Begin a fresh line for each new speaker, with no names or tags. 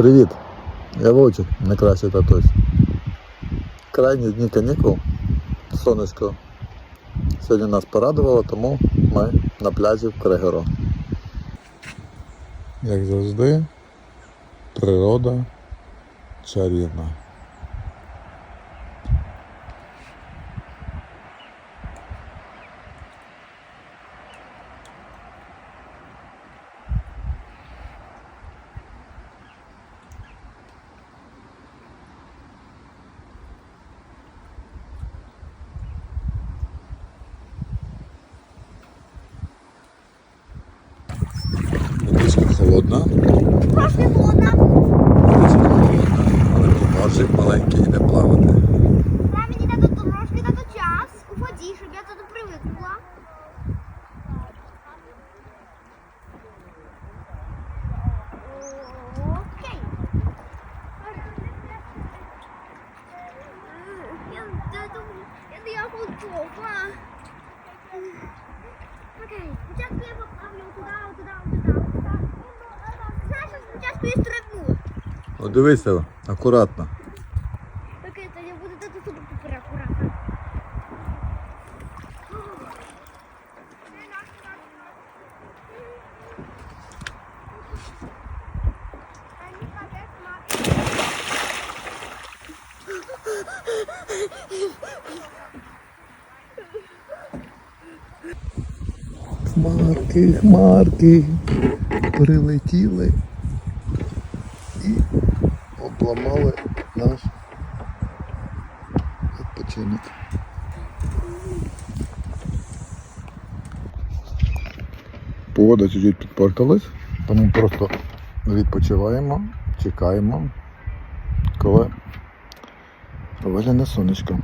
Привіт! Я Вовчик, найкращий татусь. Крайні дні канікул. Сонечко сьогодні нас порадувало, тому ми на пляжі в Крегеро. Як завжди, природа чарівна. Водичка холодна,
Трошки холодна.
водичка холодна, але моржик маленький йде плавати.
Нам мені дадуть трошки дадуть час у воді, щоб я тут привикла. Окей. Я, я думаю, я, я готова.
О, дивися, акуратно.
Окей, то я буду дати супер супер акуратно.
Хмарки, хмарки прилетіли і обламали наш відпочинок. Погода чуть-чуть підпортилась, тому просто відпочиваємо, чекаємо, коли вигляне сонечко.